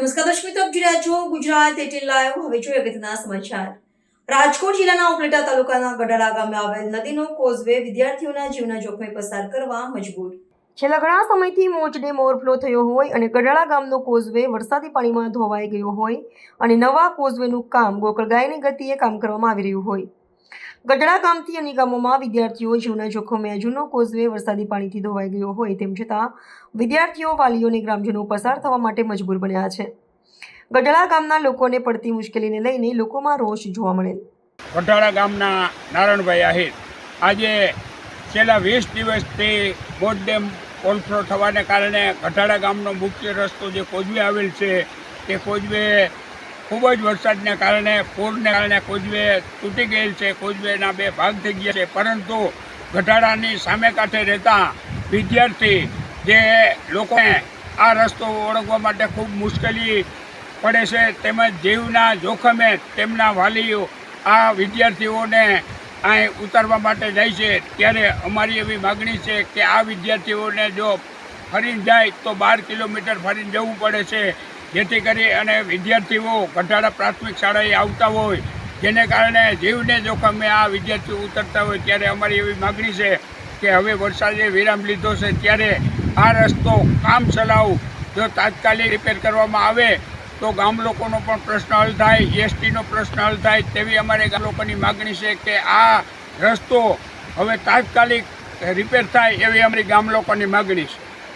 રહ્યા છો Gujarat eighteen live. હવે જોઈએ અગત્યના સમાચાર. રાજકોટ જિલ્લાના ઉપલેટા તાલુકાના ગઢડા ગામે આવેલ નદીનો કોઝવે વિદ્યાર્થીઓના જીવના જોખમે પસાર કરવા મજબૂર. છેલ્લા ઘણા સમયથી મોજ ડેમ થયો હોય અને ગઢડા ગામનો કોઝવે વરસાદી પાણીમાં ધોવાઈ ગયો હોય અને નવા કોઝવેનું કામ ગોકળગાયની ગતિએ કામ કરવામાં આવી રહ્યું હોય. ગઢડા ગામથી અન્ય ગામોમાં વિદ્યાર્થીઓ જીવના જોખમે જૂનો કોઝવે વરસાદી પાણીથી ધોવાઈ ગયો હોય તેમ છતાં વિદ્યાર્થીઓ, વાલીઓ અને ગ્રામજનો પસાર થવા માટે મજબૂર બન્યા છે. ગઢડા ગામના લોકોને પડતી મુશ્કેલીને લઈને લોકોમાં રોષ જોવા મળેલ ગઢડા ગામના નારણભાઈ આહિર, આજે છેલ્લા વીસ દિવસથી બોટ ડેમ ઓવરફ્લો થવાને કારણે ગઢડા ગામનો મુખ્ય રસ્તો જે કોજવે આવેલ છે, તે કોજવે ખૂબ જ વરસાદને કારણે, પૂરને કારણે કોજવે તૂટી ગયેલ છે કોજવેના બે ભાગ થઈ ગયા છે. પરંતુ ગઢાડાની સામે કાંઠે રહેતા વિદ્યાર્થી જે લોકોને આ રસ્તો ઓળખવા માટે ખૂબ મુશ્કેલી પડે છે, તેમજ જીવના જોખમે તેમના વાલીઓ આ વિદ્યાર્થીઓને અહીં ઉતારવા માટે જાય છે. ત્યારે અમારી એવી માગણી છે કે આ વિદ્યાર્થીઓને જો ફરીને જાય તો બાર કિલોમીટર ફરીને જવું પડે છે. જેથી કરી અને વિદ્યાર્થીઓ કંટાળા પ્રાથમિક શાળાએ આવતા હોય, જેને કારણે જીવને જોખમે આ વિદ્યાર્થીઓ ઉતરતા હોય ત્યારે અમારી એવી માગણી છે કે હવે વરસાદે વિરામ લીધો છે ત્યારે આ રસ્તો કામ ચલાવ. જો તાત્કાલિક રિપેર કરવામાં આવે તો ગામ લોકોનો પણ પ્રશ્ન હલ થાય, એસટીનો પ્રશ્ન હલ થાય તેવી અમારે ગામ લોકોની માગણી છે કે આ રસ્તો હવે તાત્કાલિક રિપેર થાય એવી અમારી ગામ લોકોની માગણી છે.